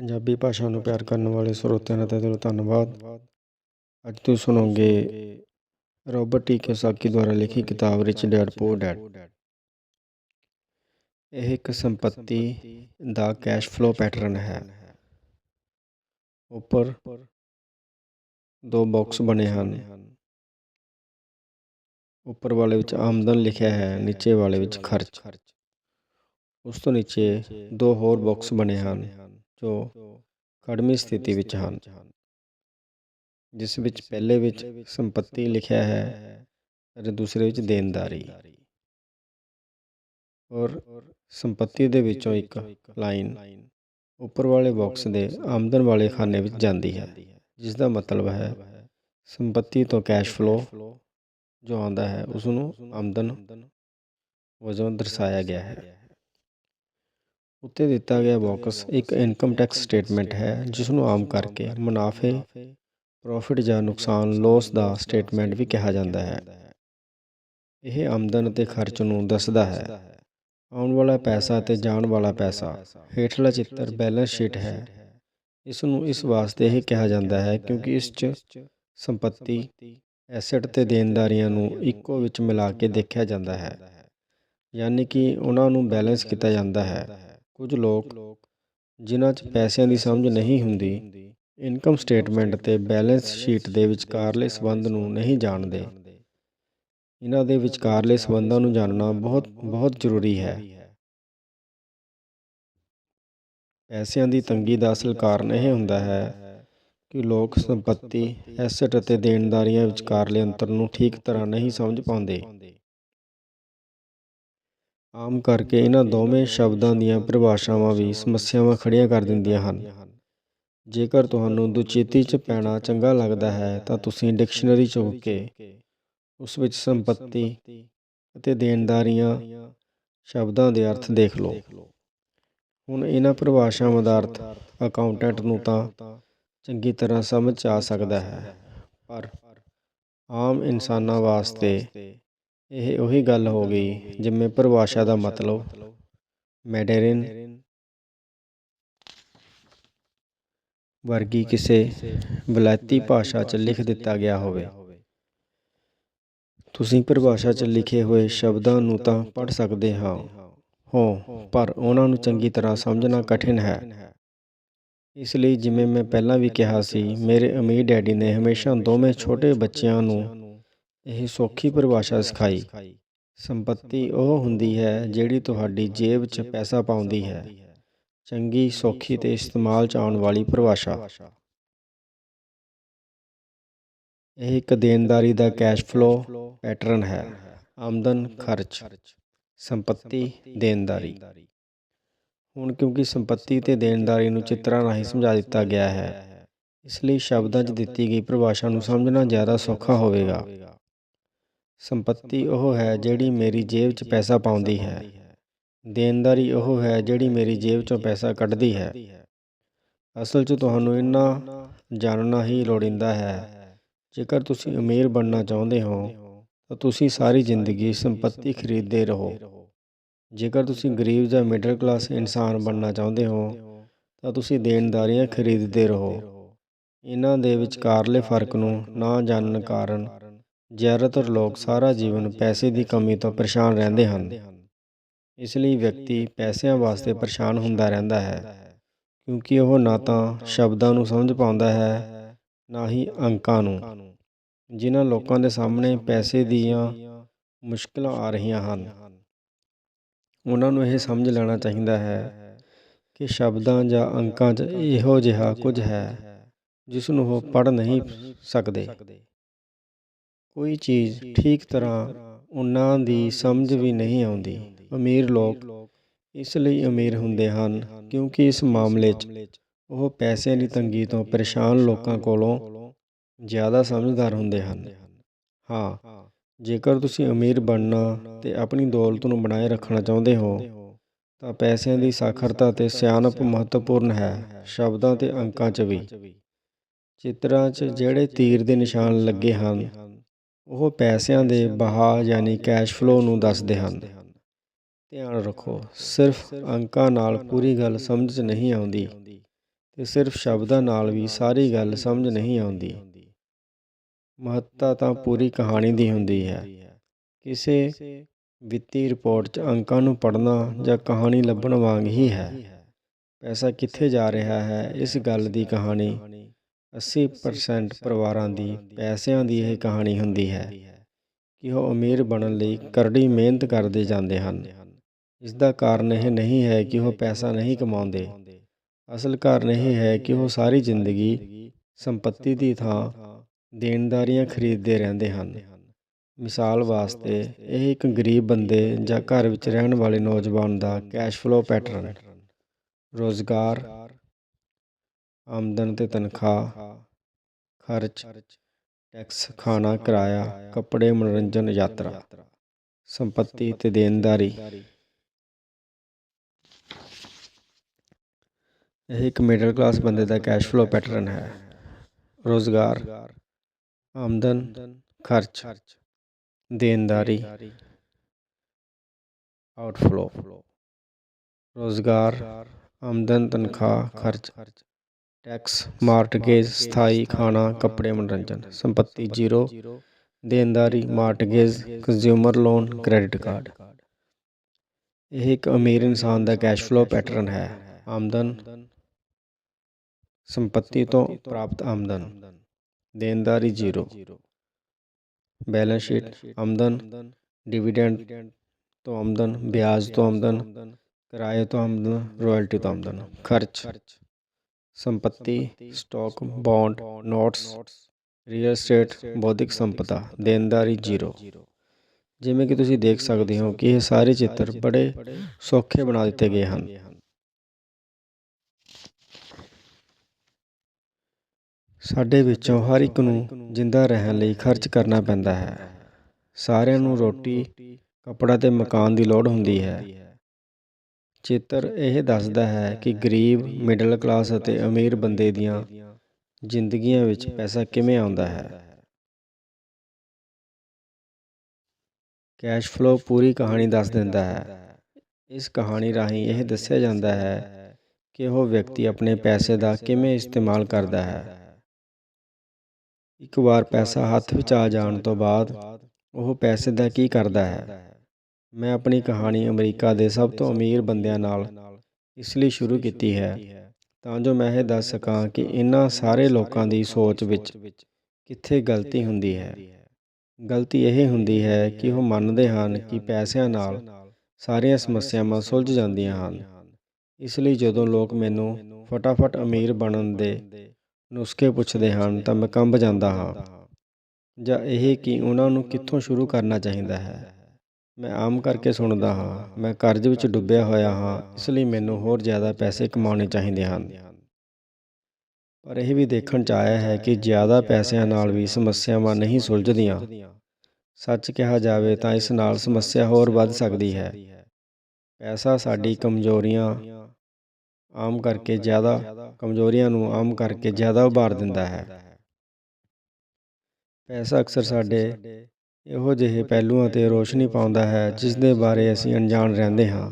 ਪੰਜਾਬੀ ਭਾਸ਼ਾ ਨੂੰ ਪਿਆਰ ਕਰਨ ਵਾਲੇ ਸਰੋਤਿਆਂ ਦਾ ਤਹਿ ਦਿਲੋਂ ਧੰਨਵਾਦ। ਅੱਜ ਤੁਸੀਂ ਸੁਣੋਗੇ ਰੋਬਰਟ ਟੀ ਕਿਓਸਾਕੀ ਦੁਆਰਾ ਲਿਖੀ ਕਿਤਾਬ ਰਿਚ ਡੈਡ ਪੂਰ ਡੈਡ। ਇਹ ਇੱਕ ਸੰਪਤੀ ਦਾ ਕੈਸ਼ ਫਲੋ ਪੈਟਰਨ ਹੈ। ਉੱਪਰ ਦੋ ਬਾਕਸ ਬਣੇ ਹਨ। ਉੱਪਰ ਵਾਲੇ ਵਿੱਚ ਆਮਦਨ ਲਿਖਿਆ ਹੈ, ਨੀਚੇ ਵਾਲੇ ਵਿੱਚ ਖਰਚ। ਉਸ ਤੋਂ ਨੀਚੇ ਦੋ ਹੋਰ ਬਾਕਸ ਬਣੇ ਹਨ। ਜੋ ਕੜਮੀ ਸਥਿਤੀ ਵਿੱਚ ਹਨ ਜਿਸ ਵਿੱਚ ਪਹਿਲੇ ਵਿੱਚ ਸੰਪਤੀ ਲਿਖਿਆ ਹੈ ਅਤੇ ਦੂਸਰੇ ਵਿੱਚ ਦੇਣਦਾਰੀ। ਔਰ ਸੰਪਤੀ ਦੇ ਵਿੱਚੋਂ ਇੱਕ ਲਾਈਨ ਉੱਪਰ ਵਾਲੇ ਬਾਕਸ ਦੇ ਆਮਦਨ ਵਾਲੇ ਖਾਨੇ ਵਿੱਚ ਜਾਂਦੀ ਹੈ ਜਿਸ ਦਾ ਮਤਲਬ ਹੈ ਸੰਪਤੀ ਤੋਂ ਕੈਸ਼ ਫਲੋ ਜੋ ਆਉਂਦਾ ਹੈ ਉਸ ਨੂੰ ਆਮਦਨ ਵਜੋਂ ਦਰਸਾਇਆ ਗਿਆ ਹੈ। ਉੱਤੇ ਦਿੱਤਾ ਗਿਆ ਬਾਕਸ ਇੱਕ ਇਨਕਮ ਟੈਕਸ ਸਟੇਟਮੈਂਟ ਹੈ ਜਿਸ ਨੂੰ ਆਮ ਕਰਕੇ ਮੁਨਾਫੇ ਪ੍ਰੋਫਿਟ ਜਾਂ ਨੁਕਸਾਨ ਲਾਸ ਦਾ ਸਟੇਟਮੈਂਟ ਵੀ ਕਿਹਾ ਜਾਂਦਾ ਹੈ। ਇਹ ਆਮਦਨ ਅਤੇ ਖਰਚ ਨੂੰ ਦੱਸਦਾ ਹੈ। ਆਉਣ ਵਾਲਾ ਪੈਸਾ ਅਤੇ ਜਾਣ ਵਾਲਾ ਪੈਸਾ, ਹੇਠਲਾ ਚਿੱਤਰ ਬੈਲੈਂਸ ਸ਼ੀਟ ਹੈ। ਇਸ ਨੂੰ ਇਸ ਵਾਸਤੇ ਇਹ ਕਿਹਾ ਜਾਂਦਾ ਹੈ ਕਿਉਂਕਿ ਇਸ 'ਚ ਸੰਪਤੀ ਐਸੈਟ ਤੇ ਦੇਣਦਾਰੀਆਂ ਨੂੰ ਇੱਕੋ ਵਿੱਚ ਮਿਲਾ ਕੇ ਦੇਖਿਆ ਜਾਂਦਾ ਹੈ, ਯਾਨੀ ਕਿ ਉਹਨਾਂ ਨੂੰ ਬੈਲੈਂਸ ਕੀਤਾ ਜਾਂਦਾ ਹੈ। ਕੁਝ ਲੋਕ ਜਿਨ੍ਹਾਂ 'ਚ ਪੈਸਿਆਂ ਦੀ ਸਮਝ ਨਹੀਂ ਹੁੰਦੀ ਇਨਕਮ ਸਟੇਟਮੈਂਟ ਅਤੇ ਬੈਲੈਂਸ ਸ਼ੀਟ ਦੇ ਵਿਚਕਾਰਲੇ ਸੰਬੰਧ ਨੂੰ ਨਹੀਂ ਜਾਣਦੇ। ਇਹਨਾਂ ਦੇ ਵਿਚਕਾਰਲੇ ਸੰਬੰਧਾਂ ਨੂੰ ਜਾਣਨਾ ਬਹੁਤ ਬਹੁਤ ਜ਼ਰੂਰੀ ਹੈ। ਪੈਸਿਆਂ ਦੀ ਤੰਗੀ ਦਾ ਅਸਲ ਕਾਰਨ ਇਹ ਹੁੰਦਾ ਹੈ ਕਿ ਲੋਕ ਸੰਪਤੀ ਐਸੈਟ ਅਤੇ ਦੇਣਦਾਰੀਆਂ ਵਿਚਕਾਰਲੇ ਅੰਤਰ ਨੂੰ ਠੀਕ ਤਰ੍ਹਾਂ ਨਹੀਂ ਸਮਝ ਪਾਉਂਦੇ। ਆਮ ਕਰਕੇ ਇਹਨਾਂ ਦੋਵੇਂ ਸ਼ਬਦਾਂ ਦੀਆਂ ਪਰਿਭਾਸ਼ਾਵਾਂ ਵੀ ਸਮੱਸਿਆਵਾਂ ਖੜ੍ਹੀਆਂ ਕਰ ਦਿੰਦੀਆਂ ਹਨ। ਜੇਕਰ ਤੁਹਾਨੂੰ ਦੁਚੇਤੀ 'ਚ ਪੈਣਾ ਚੰਗਾ ਲੱਗਦਾ ਹੈ, ਤਾਂ ਤੁਸੀਂ ਡਿਕਸ਼ਨਰੀ ਚੁੱਕ ਕੇ ਉਸ ਵਿੱਚ ਸੰਪਤੀ ਅਤੇ ਦੇਣਦਾਰੀਆਂ ਸ਼ਬਦਾਂ ਦੇ ਅਰਥ ਦੇਖ ਲਓ। ਹੁਣ ਇਹਨਾਂ ਪਰਿਭਾਸ਼ਾਵਾਂ ਦਾ ਅਰਥ ਅਕਾਊਂਟੈਂਟ ਨੂੰ ਤਾਂ ਚੰਗੀ ਤਰ੍ਹਾਂ ਸਮਝ ਆ ਸਕਦਾ ਹੈ, ਪਰ ਆਮ ਇਨਸਾਨਾਂ ਵਾਸਤੇ ਇਹ ਉਹੀ ਗੱਲ ਹੋ ਗਈ ਜਿਵੇਂ ਪਰਿਭਾਸ਼ਾ ਦਾ ਮਤਲਬ। ਮੈਡਰਿਨ ਵਰਗੀ ਕਿਸੇ ਬਲਾਤੀ ਭਾਸ਼ਾ 'ਚ ਲਿਖ ਦਿੱਤਾ ਗਿਆ ਹੋਵੇ। ਤੁਸੀਂ ਪਰਿਭਾਸ਼ਾ 'ਚ ਲਿਖੇ ਹੋਏ ਸ਼ਬਦਾਂ ਨੂੰ ਤਾਂ ਪੜ੍ਹ ਸਕਦੇ ਹਾਂ। ਹੋ, ਪਰ ਉਹਨਾਂ ਨੂੰ ਚੰਗੀ ਤਰ੍ਹਾਂ ਸਮਝਣਾ ਕਠਿਨ ਹੈ। ਇਸ ਲਈ ਜਿਵੇਂ ਮੈਂ ਪਹਿਲਾਂ ਵੀ ਕਿਹਾ ਸੀ, ਮੇਰੇ ਅਮੀਰ ਡੈਡੀ ਨੇ ਹਮੇਸ਼ਾ ਦੋਵੇਂ ਛੋਟੇ ਬੱਚਿਆਂ ਨੂੰ ਇਹ ਸੌਖੀ ਪਰਿਭਾਸ਼ਾ ਸਿਖਾਈ। ਸੰਪਤੀ ਉਹ ਹੁੰਦੀ ਹੈ ਜਿਹੜੀ ਤੁਹਾਡੀ ਜੇਬ 'ਚ ਪੈਸਾ ਪਾਉਂਦੀ ਹੈ। ਚੰਗੀ, ਸੌਖੀ ਤੇ ਇਸਤੇਮਾਲ 'ਚ ਆਉਣ ਵਾਲੀ ਪਰਿਭਾਸ਼ਾ। ਇਹ ਇੱਕ ਦੇਣਦਾਰੀ ਦਾ ਕੈਸ਼ ਫਲੋ ਪੈਟਰਨ ਹੈ। ਆਮਦਨ, ਖਰਚ। ਸੰਪਤੀ, ਦੇਣਦਾਰੀ। ਹੁਣ ਕਿਉਂਕਿ ਸੰਪਤੀ ਤੇ ਦੇਣਦਾਰੀ ਨੂੰ ਚਿੱਤਰਾਂ ਰਾਹੀਂ ਸਮਝਾ ਦਿੱਤਾ ਗਿਆ ਹੈ, ਇਸ ਲਈ ਸ਼ਬਦਾਂ 'ਚ ਦਿੱਤੀ ਗਈ ਪਰਿਭਾਸ਼ਾ ਨੂੰ ਸਮਝਣਾ ਜ਼ਿਆਦਾ ਸੌਖਾ ਹੋਵੇਗਾ। ਸੰਪਤੀ ਉਹ ਹੈ ਜਿਹੜੀ ਮੇਰੀ ਜੇਬ 'ਚ ਪੈਸਾ ਪਾਉਂਦੀ ਹੈ। ਦੇਣਦਾਰੀ ਉਹ ਹੈ ਜਿਹੜੀ ਮੇਰੀ ਜੇਬ 'ਚੋਂ ਪੈਸਾ ਕੱਢਦੀ ਹੈ। ਅਸਲ 'ਚ ਤੁਹਾਨੂੰ ਇੰਨਾ ਜਾਣਨਾ ਹੀ ਲੋੜੀਂਦਾ ਹੈ। ਜੇਕਰ ਤੁਸੀਂ ਅਮੀਰ ਬਣਨਾ ਚਾਹੁੰਦੇ ਹੋ, ਤਾਂ ਤੁਸੀਂ ਸਾਰੀ ਜ਼ਿੰਦਗੀ ਸੰਪਤੀ ਖਰੀਦਦੇ ਰਹੋ। ਜੇਕਰ ਤੁਸੀਂ ਗਰੀਬ ਜਾਂ ਮਿਡਲ ਕਲਾਸ ਇਨਸਾਨ ਬਣਨਾ ਚਾਹੁੰਦੇ ਹੋ, ਤਾਂ ਤੁਸੀਂ ਦੇਣਦਾਰੀਆਂ ਖਰੀਦਦੇ ਰਹੋ। ਇਹਨਾਂ ਦੇ ਵਿਚਕਾਰਲੇ ਫ਼ਰਕ ਨੂੰ ਨਾ ਜਾਣਨ ਕਾਰਨ ਜ਼ਿਆਦਾਤਰ ਲੋਕ ਸਾਰਾ ਜੀਵਨ ਪੈਸੇ ਦੀ ਕਮੀ ਤੋਂ ਪਰੇਸ਼ਾਨ ਰਹਿੰਦੇ ਹਨ। ਇਸ ਲਈ ਵਿਅਕਤੀ ਪੈਸਿਆਂ ਵਾਸਤੇ ਪਰੇਸ਼ਾਨ ਹੁੰਦਾ ਰਹਿੰਦਾ ਹੈ, ਕਿਉਂਕਿ ਉਹ ਨਾ ਤਾਂ ਸ਼ਬਦਾਂ ਨੂੰ ਸਮਝ ਪਾਉਂਦਾ ਹੈ, ਨਾ ਹੀ ਅੰਕਾਂ ਨੂੰ। ਜਿਨ੍ਹਾਂ ਲੋਕਾਂ ਦੇ ਸਾਹਮਣੇ ਪੈਸੇ ਦੀਆਂ ਮੁਸ਼ਕਲਾਂ ਆ ਰਹੀਆਂ ਹਨ, ਉਹਨਾਂ ਨੂੰ ਇਹ ਸਮਝ ਲੈਣਾ ਚਾਹੀਦਾ ਹੈ ਕਿ ਸ਼ਬਦਾਂ ਜਾਂ ਅੰਕਾਂ 'ਚ ਇਹੋ ਜਿਹਾ ਕੁਝ ਹੈ, ਜਿਸ ਨੂੰ ਉਹ ਪੜ੍ਹ ਨਹੀਂ ਸਕਦੇ। ਕੋਈ ਚੀਜ਼ ਠੀਕ ਤਰ੍ਹਾਂ ਉਹਨਾਂ ਦੀ ਸਮਝ ਵੀ ਨਹੀਂ ਆਉਂਦੀ। ਅਮੀਰ ਲੋਕ ਇਸ ਲਈ ਅਮੀਰ ਹੁੰਦੇ ਹਨ ਕਿਉਂਕਿ ਇਸ ਮਾਮਲੇ 'ਚ ਉਹ ਪੈਸਿਆਂ ਦੀ ਤੰਗੀ ਤੋਂ ਪਰੇਸ਼ਾਨ ਲੋਕਾਂ ਕੋਲੋਂ ਜ਼ਿਆਦਾ ਸਮਝਦਾਰ ਹੁੰਦੇ ਹਨ। ਹਾਂ, ਜੇਕਰ ਤੁਸੀਂ ਅਮੀਰ ਬਣਨਾ ਤੇ ਆਪਣੀ ਦੌਲਤ ਨੂੰ ਬਣਾਏ ਰੱਖਣਾ ਚਾਹੁੰਦੇ ਹੋ, ਤਾਂ ਪੈਸਿਆਂ ਦੀ ਸਾਖਰਤਾ ਤੇ ਸਿਆਣਪ ਮਹੱਤਵਪੂਰਨ ਹੈ, ਸ਼ਬਦਾਂ ਤੇ ਅੰਕਾਂ 'ਚ ਵੀ। ਚਿੱਤਰਾਂ 'ਚ ਜਿਹੜੇ ਤੀਰ ਦੇ ਨਿਸ਼ਾਨ ਲੱਗੇ ਹਨ ਉਹ ਪੈਸਿਆਂ ਦੇ ਬਹਾਅ ਯਾਨੀ ਕੈਸ਼ ਫਲੋ ਨੂੰ ਦੱਸਦੇ ਹਨ। ਧਿਆਨ ਰੱਖੋ, ਸਿਰਫ ਅੰਕਾਂ ਨਾਲ ਪੂਰੀ ਗੱਲ ਸਮਝ ਨਹੀਂ ਆਉਂਦੀ ਤੇ ਸਿਰਫ ਸ਼ਬਦਾਂ ਨਾਲ ਵੀ ਸਾਰੀ ਗੱਲ ਸਮਝ ਨਹੀਂ ਆਉਂਦੀ। ਮਹੱਤਤਾ ਤਾਂ ਪੂਰੀ ਕਹਾਣੀ ਦੀ ਹੁੰਦੀ ਹੈ। ਕਿਸੇ ਵਿੱਤੀ ਰਿਪੋਰਟ 'ਚ ਅੰਕਾਂ ਨੂੰ ਪੜ੍ਹਨਾ ਜਾਂ ਕਹਾਣੀ ਲੱਭਣ ਵਾਂਗ ਹੀ ਹੈ। ਪੈਸਾ ਕਿੱਥੇ ਜਾ ਰਿਹਾ ਹੈ, ਇਸ ਗੱਲ ਦੀ ਕਹਾਣੀ 80% ਪਰਿਵਾਰਾਂ ਦੀ, ਪੈਸਿਆਂ ਦੀ ਇਹ ਕਹਾਣੀ ਹੁੰਦੀ ਹੈ ਕਿ ਉਹ ਅਮੀਰ ਬਣਨ ਲਈ ਕਰੜੀ ਮਿਹਨਤ ਕਰਦੇ ਜਾਂਦੇ ਹਨ। ਇਸ ਦਾ ਕਾਰਨ ਇਹ ਨਹੀਂ ਹੈ ਕਿ ਉਹ ਪੈਸਾ ਨਹੀਂ ਕਮਾਉਂਦੇ। ਅਸਲ ਕਾਰਨ ਇਹ ਹੈ ਕਿ ਉਹ ਸਾਰੀ ਜ਼ਿੰਦਗੀ ਸੰਪਤੀ ਦੀ ਥਾਂ ਦੇਣਦਾਰੀਆਂ ਖਰੀਦਦੇ ਰਹਿੰਦੇ ਹਨ। ਮਿਸਾਲ ਵਾਸਤੇ ਇਹ ਇੱਕ ਗਰੀਬ ਬੰਦੇ ਜਾਂ ਘਰ ਵਿੱਚ ਰਹਿਣ ਵਾਲੇ ਨੌਜਵਾਨ ਦਾ ਕੈਸ਼ ਫਲੋ ਪੈਟਰਨ। ਰੋਜ਼ਗਾਰ ਆਮਦਨ ਤੇ ਤਨਖਾਹ, ਖਰਚ, ਟੈਕਸ, ਖਾਣਾ ਕਿਰਾਇਆ, ਕੱਪੜੇ, ਮਨੋਰੰਜਨ, ਯਾਤਰਾ, ਸੰਪਤੀ ਤੇ ਦੇਣਦਾਰੀ। ਇਹ ਇੱਕ ਮਿਡਲ ਕਲਾਸ ਬੰਦੇ ਦਾ ਕੈਸ਼ ਫਲੋ ਪੈਟਰਨ ਹੈ। ਰੋਜ਼ਗਾਰ, ਆਮਦਨ, ਖਰਚ, ਦੇਣਦਾਰੀ ਆਊਟਫਲੋ ਰੋਜ਼ਗਾਰ, ਆਮਦਨ, ਤਨਖਾਹ, ਖਰਚ। ਟੈਕਸ ਮਾਰਟਗੇਜ ਸਥਾਈ ਖਾਣਾ ਕੱਪੜੇ ਮਨੋਰੰਜਨ ਸੰਪਤੀ zero ਦੇਣਦਾਰੀ mortgage consumer loan credit card ਇਹ ਇੱਕ ਅਮੀਰ ਇਨਸਾਨ ਦਾ ਕੈਸ਼ ਫਲੋ ਪੈਟਰਨ ਹੈ ਆਮਦਨ ਸੰਪਤੀ ਤੋਂ ਪ੍ਰਾਪਤ ਆਮਦਨ ਦੇਣਦਾਰੀ ਜ਼ੀਰੋ ਬੈਲੈਂਸ ਸ਼ੀਟ ਆਮਦਨ ਡਿਵੀਡੈਂਡ ਤੋਂ ਆਮਦਨ ਵਿਆਜ ਤੋਂ ਆਮਦਨ ਕਿਰਾਏ ਤੋਂ ਆਮਦਨ ਰਾਇਲਟੀ ਤੋਂ ਆਮਦਨ ਖਰਚ ਸੰਪਤੀ stock bond notes real estate ਬੌਧਿਕ ਸੰਪਦਾ ਦੇਣਦਾਰੀ ਜ਼ੀਰੋ। ਜਿਵੇਂ ਕਿ ਤੁਸੀਂ ਦੇਖ ਸਕਦੇ ਹੋ ਕਿ ਇਹ ਸਾਰੇ ਚਿੱਤਰ ਬੜੇ ਸੌਖੇ ਬਣਾ ਦਿੱਤੇ ਗਏ ਹਨ। ਸਾਡੇ ਵਿੱਚੋਂ ਹਰ ਇੱਕ ਨੂੰ ਜਿੰਦਾ ਰਹਿਣ ਲਈ ਖਰਚ ਕਰਨਾ ਪੈਂਦਾ ਹੈ। ਸਾਰਿਆਂ ਨੂੰ ਰੋਟੀ ਕੱਪੜਾ ਤੇ ਮਕਾਨ ਦੀ ਲੋੜ ਹੁੰਦੀ ਹੈ। ਚਿੱਤਰ ਇਹ ਦੱਸਦਾ ਹੈ ਕਿ ਗਰੀਬ ਮਿਡਲ ਕਲਾਸ ਅਤੇ ਅਮੀਰ ਬੰਦੇ ਦੀਆਂ ਜ਼ਿੰਦਗੀਆਂ ਵਿੱਚ ਪੈਸਾ ਕਿਵੇਂ ਆਉਂਦਾ ਹੈ। ਕੈਸ਼ ਫਲੋ ਪੂਰੀ ਕਹਾਣੀ ਦੱਸ ਦਿੰਦਾ ਹੈ। ਇਸ ਕਹਾਣੀ ਰਾਹੀਂ ਇਹ ਦੱਸਿਆ ਜਾਂਦਾ ਹੈ ਕਿ ਉਹ ਵਿਅਕਤੀ ਆਪਣੇ ਪੈਸੇ ਦਾ ਕਿਵੇਂ ਇਸਤੇਮਾਲ ਕਰਦਾ ਹੈ। ਇੱਕ ਵਾਰ ਪੈਸਾ ਹੱਥ ਵਿੱਚ ਆ ਜਾਣ ਤੋਂ ਬਾਅਦ ਉਹ ਪੈਸੇ ਦਾ ਕੀ ਕਰਦਾ ਹੈ? ਮੈਂ ਆਪਣੀ ਕਹਾਣੀ ਅਮਰੀਕਾ ਦੇ ਸਭ ਤੋਂ ਅਮੀਰ ਬੰਦਿਆਂ ਨਾਲ ਇਸ ਲਈ ਸ਼ੁਰੂ ਕੀਤੀ ਹੈ। ਤਾਂ ਜੋ ਮੈਂ ਇਹ ਦੱਸ ਸਕਾਂ ਕਿ ਇਹਨਾਂ ਸਾਰੇ ਲੋਕਾਂ ਦੀ ਸੋਚ ਵਿੱਚ ਕਿੱਥੇ ਗਲਤੀ ਹੁੰਦੀ ਹੈ। ਗਲਤੀ ਇਹ ਹੁੰਦੀ ਹੈ ਕਿ ਉਹ ਮੰਨਦੇ ਹਨ ਕਿ ਪੈਸਿਆਂ ਨਾਲ ਸਾਰੀਆਂ ਸਮੱਸਿਆਵਾਂ ਸੁਲਝ ਜਾਂਦੀਆਂ ਹਨ। ਇਸ ਲਈ ਜਦੋਂ ਲੋਕ ਮੈਨੂੰ ਫਟਾਫਟ ਅਮੀਰ ਬਣਨ ਦੇ ਨੁਸਖੇ ਪੁੱਛਦੇ ਹਨ ਤਾਂ ਮੈਂ ਕੰਬ ਜਾਂਦਾ ਹਾਂ। ਜਾਂ ਇਹ ਕਿ ਉਹਨਾਂ ਨੂੰ ਕਿੱਥੋਂ ਸ਼ੁਰੂ ਕਰਨਾ ਚਾਹੀਦਾ ਹੈ? ਮੈਂ ਆਮ ਕਰਕੇ ਸੁਣਦਾ ਹਾਂ, ਮੈਂ ਕਰਜ਼ ਵਿੱਚ ਡੁੱਬਿਆ ਹੋਇਆ ਹਾਂ, ਇਸ ਲਈ ਮੈਨੂੰ ਹੋਰ ਜ਼ਿਆਦਾ ਪੈਸੇ ਕਮਾਉਣੇ ਚਾਹੀਦੇ ਹਨ। ਪਰ ਇਹ ਵੀ ਦੇਖਣ ਚ ਆਇਆ ਹੈ ਕਿ ਜ਼ਿਆਦਾ ਪੈਸਿਆਂ ਨਾਲ ਵੀ ਸਮੱਸਿਆਵਾਂ ਨਹੀਂ ਸੁਲਝਦੀਆਂ। ਸੱਚ ਕਿਹਾ ਜਾਵੇ ਤਾਂ ਇਸ ਨਾਲ ਸਮੱਸਿਆ ਹੋਰ ਵੱਧ ਸਕਦੀ ਹੈ। ਪੈਸਾ ਸਾਡੀ ਕਮਜ਼ੋਰੀਆਂ ਆਮ ਕਰਕੇ ਜ਼ਿਆਦਾ, ਕਮਜ਼ੋਰੀਆਂ ਨੂੰ ਆਮ ਕਰਕੇ ਜ਼ਿਆਦਾ ਉਭਾਰ ਦਿੰਦਾ ਹੈ। ਪੈਸਾ ਅਕਸਰ ਸਾਡੇ ਇਹੋ ਜਿਹੇ ਪਹਿਲੂਆਂ ਤੇ ਰੋਸ਼ਨੀ ਪਾਉਂਦਾ ਹੈ ਜਿਸ ਦੇ ਬਾਰੇ ਅਸੀਂ ਅਣਜਾਣ ਰਹਿੰਦੇ ਹਾਂ।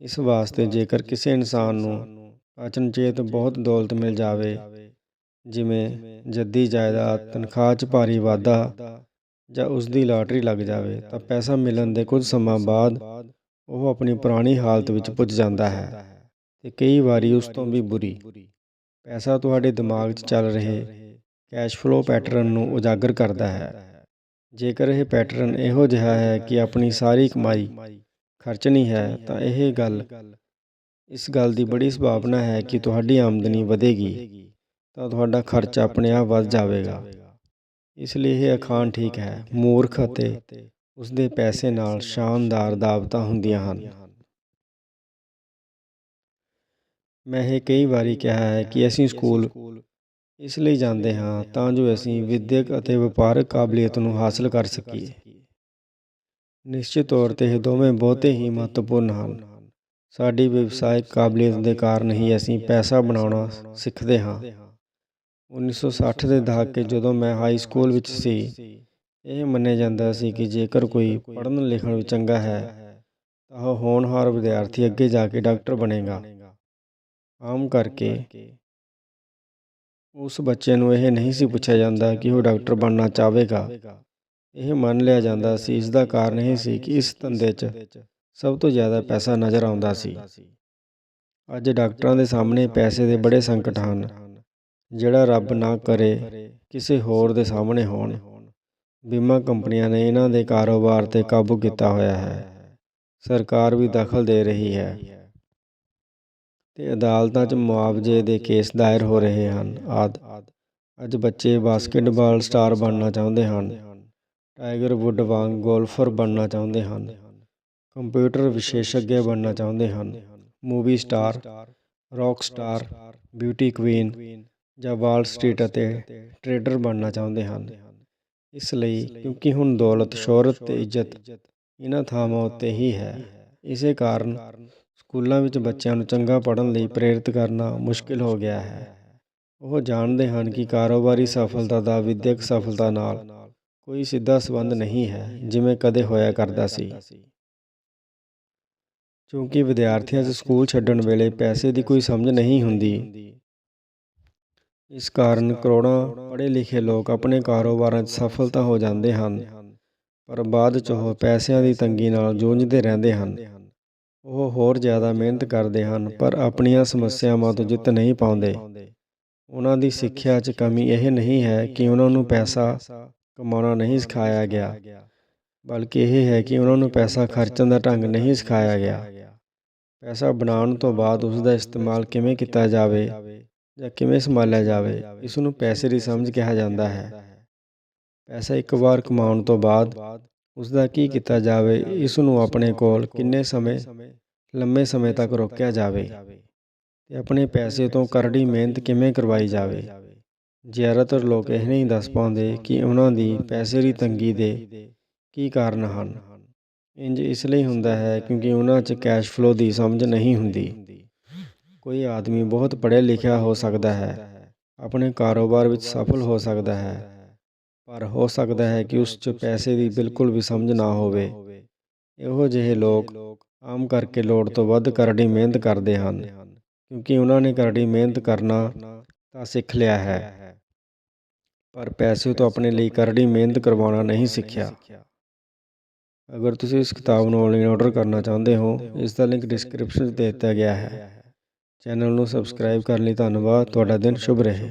ਇਸ ਵਾਸਤੇ ਜੇਕਰ ਕਿਸੇ ਇਨਸਾਨ ਨੂੰ ਅਚਨਚੇਤ ਬਹੁਤ ਦੌਲਤ ਮਿਲ ਜਾਵੇ ਜਿਵੇਂ ਜੱਦੀ ਜਾਇਦਾਦ ਤਨਖਾਹ 'ਚ ਭਾਰੀ ਵਾਧਾ ਜਾਂ ਉਸ ਦੀ ਲਾਟਰੀ ਲੱਗ ਜਾਵੇ ਤਾਂ ਪੈਸਾ ਮਿਲਣ ਦੇ ਕੁਝ ਸਮਾਂ ਬਾਅਦ ਉਹ ਆਪਣੀ ਪੁਰਾਣੀ ਹਾਲਤ ਵਿੱਚ ਪੁੱਜ ਜਾਂਦਾ ਹੈ ਤੇ ਕਈ ਵਾਰੀ ਉਸ ਤੋਂ ਵੀ ਬੁਰੀ। ਪੈਸਾ ਤੁਹਾਡੇ ਦਿਮਾਗ 'ਚ ਚੱਲ ਰਹੇ ਕੈਸ਼ ਫਲੋ ਪੈਟਰਨ ਨੂੰ ਉਜਾਗਰ ਕਰਦਾ ਹੈ। ਜੇਕਰ ਇਹ ਪੈਟਰਨ ਇਹੋ ਜਿਹਾ ਹੈ ਕਿ ਆਪਣੀ ਸਾਰੀ ਕਮਾਈ ਖਰਚਣੀ ਹੈ, ਤਾਂ ਇਹ ਗੱਲ ਇਸ ਗੱਲ ਦੀ ਬੜੀ ਸੰਭਾਵਨਾ ਹੈ ਕਿ ਤੁਹਾਡੀ ਆਮਦਨੀ ਵਧੇਗੀ, ਤਾਂ ਤੁਹਾਡਾ ਖਰਚ ਆਪਣੇ ਆਪ ਵੱਧ ਜਾਵੇਗਾ। ਇਸ ਲਈ ਇਹ ਅਖਾਣ ਠੀਕ ਹੈ, ਮੂਰਖ ਅਤੇ ਉਸ ਦੇ ਪੈਸੇ ਨਾਲ ਸ਼ਾਨਦਾਰ ਦਾਵਤਾਂ ਹੁੰਦੀਆਂ ਹਨ। ਮੈਂ ਇਹ ਕਈ ਵਾਰੀ ਕਿਹਾ ਹੈ ਕਿ ਅਸੀਂ ਸਕੂਲ ਇਸ ਲਈ ਜਾਂਦੇ ਹਾਂ ਤਾਂ ਜੋ ਅਸੀਂ ਵਿਦਿਅਕ ਅਤੇ ਵਪਾਰਕ ਕਾਬਲੀਅਤ ਨੂੰ ਹਾਸਲ ਕਰ ਸਕੀਏ। ਨਿਸ਼ਚਿਤ ਤੌਰ ਤੇ ਇਹ ਦੋਵੇਂ ਬਹੁਤੇ ਹੀ ਮਹੱਤਵਪੂਰਨ ਹਨ। ਸਾਡੀ ਵਿਵਸਾਇਕ ਕਾਬਲੀਅਤ ਦੇ ਕਾਰਨ ਹੀ ਅਸੀਂ ਪੈਸਾ ਬਣਾਉਣਾ ਸਿੱਖਦੇ ਹਾਂ। 1960 ਦੇ ਦਹਾਕੇ ਜਦੋਂ ਮੈਂ ਹਾਈ ਸਕੂਲ ਵਿੱਚ ਸੀ, ਇਹ ਮੰਨਿਆ ਜਾਂਦਾ ਸੀ ਕਿ ਜੇਕਰ ਕੋਈ ਪੜ੍ਹਨ ਲਿਖਣ ਵਿੱਚ ਚੰਗਾ ਹੈ, ਤਾਂ ਉਹ ਹੋਣਹਾਰ ਵਿਦਿਆਰਥੀ ਅੱਗੇ ਜਾ ਕੇ ਡਾਕਟਰ ਬਣੇਗਾ। ਆਮ ਕਰਕੇ ਉਸ ਬੱਚੇ ਨੂੰ ਇਹ ਨਹੀਂ ਸੀ ਪੁੱਛਿਆ ਜਾਂਦਾ ਕਿ ਉਹ ਡਾਕਟਰ ਬਣਨਾ ਚਾਹੇਗਾ ਇਹ ਮੰਨ ਲਿਆ ਜਾਂਦਾ ਸੀ, ਇਸ ਦਾ ਕਾਰਨ ਇਹ ਸੀ ਕਿ ਇਸ ਧੰਦੇ 'ਚ ਸਭ ਤੋਂ ਜ਼ਿਆਦਾ ਪੈਸਾ ਨਜ਼ਰ ਆਉਂਦਾ ਸੀ। ਅੱਜ ਡਾਕਟਰਾਂ ਦੇ ਸਾਹਮਣੇ ਪੈਸੇ ਦੇ ਬੜੇ ਸੰਕਟ ਹਨ। ਜਿਹੜਾ ਰੱਬ ਨਾ ਕਰੇ, ਕਿਸੇ ਹੋਰ ਦੇ ਸਾਹਮਣੇ ਹੋਣ। ਬੀਮਾ ਕੰਪਨੀਆਂ ਨੇ ਇਹਨਾਂ ਦੇ ਕਾਰੋਬਾਰ ਤੇ ਕਾਬੂ ਕੀਤਾ ਹੋਇਆ ਹੈ। ਸਰਕਾਰ ਵੀ ਦਖਲ ਦੇ ਰਹੀ ਹੈ। ਅਤੇ ਅਦਾਲਤਾਂ 'ਚ ਮੁਆਵਜ਼ੇ ਦੇ ਕੇਸ ਦਾਇਰ ਹੋ ਰਹੇ ਹਨ। ਆਦਿ। ਅੱਜ ਬੱਚੇ ਬਾਸਕਿਟਬਾਲ ਸਟਾਰ ਬਣਨਾ ਚਾਹੁੰਦੇ ਹਨ। ਟਾਈਗਰ ਵੁੱਡ ਵਾਂਗ ਗੋਲਫਰ ਬਣਨਾ ਚਾਹੁੰਦੇ ਹਨ। ਕੰਪਿਊਟਰ ਵਿਸ਼ੇਸ਼ੱਗ ਬਣਨਾ ਚਾਹੁੰਦੇ ਹਨ। Movie star, rock star, beauty queen ਜਾਂ ਵਾਲ ਸਟਰੀਟ ਅਤੇ ਟ੍ਰੇਡਰ ਬਣਨਾ ਚਾਹੁੰਦੇ ਹਨ। ਇਸ ਲਈ ਕਿਉਂਕਿ ਹੁਣ ਦੌਲਤ, ਸ਼ੋਹਰਤ ਤੇ ਇੱਜ਼ਤ ਇਹਨਾਂ ਥਾਵਾਂ ਉੱਤੇ ਹੀ ਹੈ। ਇਸੇ ਕਾਰਨ ਸਕੂਲਾਂ ਵਿੱਚ ਬੱਚਿਆਂ ਨੂੰ ਚੰਗਾ ਪੜ੍ਹਨ ਲਈ ਪ੍ਰੇਰਿਤ ਕਰਨਾ ਮੁਸ਼ਕਿਲ ਹੋ ਗਿਆ ਹੈ। ਉਹ ਜਾਣਦੇ ਹਨ ਕਿ ਕਾਰੋਬਾਰੀ ਸਫਲਤਾ ਦਾ ਵਿਦਿਅਕ ਸਫਲਤਾ ਨਾਲ ਕੋਈ ਸਿੱਧਾ ਸੰਬੰਧ ਨਹੀਂ ਹੈ, ਜਿਵੇਂ ਕਦੇ ਹੋਇਆ ਕਰਦਾ ਸੀ। ਕਿਉਂਕਿ ਵਿਦਿਆਰਥੀਆਂ 'ਚ ਸਕੂਲ ਛੱਡਣ ਵੇਲੇ ਪੈਸੇ ਦੀ ਕੋਈ ਸਮਝ ਨਹੀਂ ਹੁੰਦੀ। ਇਸ ਕਾਰਨ ਕਰੋੜਾਂ ਪੜ੍ਹੇ ਲਿਖੇ ਲੋਕ ਆਪਣੇ ਕਾਰੋਬਾਰਾਂ 'ਚ ਸਫਲਤਾ ਹੋ ਜਾਂਦੇ ਹਨ, ਪਰ ਬਾਅਦ 'ਚ ਉਹ ਪੈਸਿਆਂ ਦੀ ਤੰਗੀ ਨਾਲ ਜੂਝਦੇ ਰਹਿੰਦੇ ਹਨ। ਉਹ ਹੋਰ ਜ਼ਿਆਦਾ ਮਿਹਨਤ ਕਰਦੇ ਹਨ, ਪਰ ਆਪਣੀਆਂ ਸਮੱਸਿਆਵਾਂ ਤੋਂ ਜਿੱਤ ਨਹੀਂ ਪਾਉਂਦੇ। ਉਹਨਾਂ ਦੀ ਸਿੱਖਿਆ 'ਚ ਕਮੀ ਇਹ ਨਹੀਂ ਹੈ ਕਿ ਉਹਨਾਂ ਨੂੰ ਪੈਸਾ ਕਮਾਉਣਾ ਨਹੀਂ ਸਿਖਾਇਆ ਗਿਆ, ਬਲਕਿ ਇਹ ਹੈ ਕਿ ਉਹਨਾਂ ਨੂੰ ਪੈਸਾ ਖਰਚਣ ਦਾ ਢੰਗ ਨਹੀਂ ਸਿਖਾਇਆ ਗਿਆ। ਪੈਸਾ ਬਣਾਉਣ ਤੋਂ ਬਾਅਦ ਉਸ ਦਾ ਇਸਤੇਮਾਲ ਕਿਵੇਂ ਕੀਤਾ ਜਾਵੇ ਜਾਂ ਕਿਵੇਂ ਸੰਭਾਲਿਆ ਜਾਵੇ ਇਸ ਨੂੰ ਪੈਸੇ ਦੀ ਸਮਝ ਕਿਹਾ ਜਾਂਦਾ ਹੈ। ਪੈਸਾ ਇੱਕ ਵਾਰ ਕਮਾਉਣ ਤੋਂ ਬਾਅਦ ਉਸ ਦਾ ਕੀ ਕੀਤਾ ਜਾਵੇ ਇਸ ਨੂੰ ਆਪਣੇ ਕੋਲ ਕਿੰਨੇ ਸਮੇਂ, ਲੰਮੇ ਸਮੇਂ ਤੱਕ ਰੋਕਿਆ ਜਾਵੇ ਤੇ ਆਪਣੇ ਪੈਸੇ ਤੋਂ ਕਰੜੀ ਮਿਹਨਤ ਕਿਵੇਂ ਕਰਵਾਈ ਜਾਵੇ। ਜ਼ਿਆਦਾਤਰ ਲੋਕ ਇਹ ਨਹੀਂ ਦੱਸ ਪਾਉਂਦੇ ਕਿ ਉਹਨਾਂ ਦੀ ਪੈਸੇ ਦੀ ਤੰਗੀ ਦੇ ਕੀ ਕਾਰਨ ਹਨ। ਇੰਜ ਇਸ ਲਈ ਹੁੰਦਾ ਹੈ ਕਿਉਂਕਿ ਉਹਨਾਂ 'ਚ ਕੈਸ਼ ਫਲੋ ਦੀ ਸਮਝ ਨਹੀਂ ਹੁੰਦੀ। ਕੋਈ ਆਦਮੀ ਬਹੁਤ ਪੜ੍ਹਿਆ ਲਿਖਿਆ ਹੋ ਸਕਦਾ ਹੈ, ਆਪਣੇ ਕਾਰੋਬਾਰ ਵਿੱਚ ਸਫਲ ਹੋ ਸਕਦਾ ਹੈ ਪਰ ਹੋ ਸਕਦਾ ਹੈ ਕਿ ਉਸ 'ਚ ਪੈਸੇ ਦੀ ਬਿਲਕੁਲ ਵੀ ਸਮਝ ਨਾ ਹੋਵੇ। ਇਹੋ ਜਿਹੇ ਲੋਕ ਆਮ ਕਰਕੇ ਲੋੜ ਤੋਂ ਵੱਧ ਕਰੜੀ ਮਿਹਨਤ ਕਰਦੇ ਹਨ। ਕਿਉਂਕਿ ਉਹਨਾਂ ਨੇ ਕਰੜੀ ਮਿਹਨਤ ਕਰਨਾ ਤਾਂ ਸਿੱਖ ਲਿਆ ਹੈ। ਪਰ ਪੈਸੇ ਤੋਂ ਆਪਣੇ ਲਈ ਕਰੜੀ ਮਿਹਨਤ ਕਰਵਾਉਣਾ ਨਹੀਂ ਸਿੱਖਿਆ। ਅਗਰ ਤੁਸੀਂ ਇਸ ਕਿਤਾਬ ਨੂੰ ਆਨਲਾਈਨ ਆਰਡਰ ਕਰਨਾ ਚਾਹੁੰਦੇ ਹੋ, ਇਸ ਦਾ ਲਿੰਕ ਡਿਸਕ੍ਰਿਪਸ਼ਨ 'ਚ ਦੇ ਦਿੱਤਾ ਗਿਆ ਹੈ। ਚੈਨਲ ਨੂੰ ਸਬਸਕ੍ਰਾਈਬ ਕਰਨ ਲਈ ਧੰਨਵਾਦ। ਤੁਹਾਡਾ ਦਿਨ ਸ਼ੁਭ ਰਹੇ।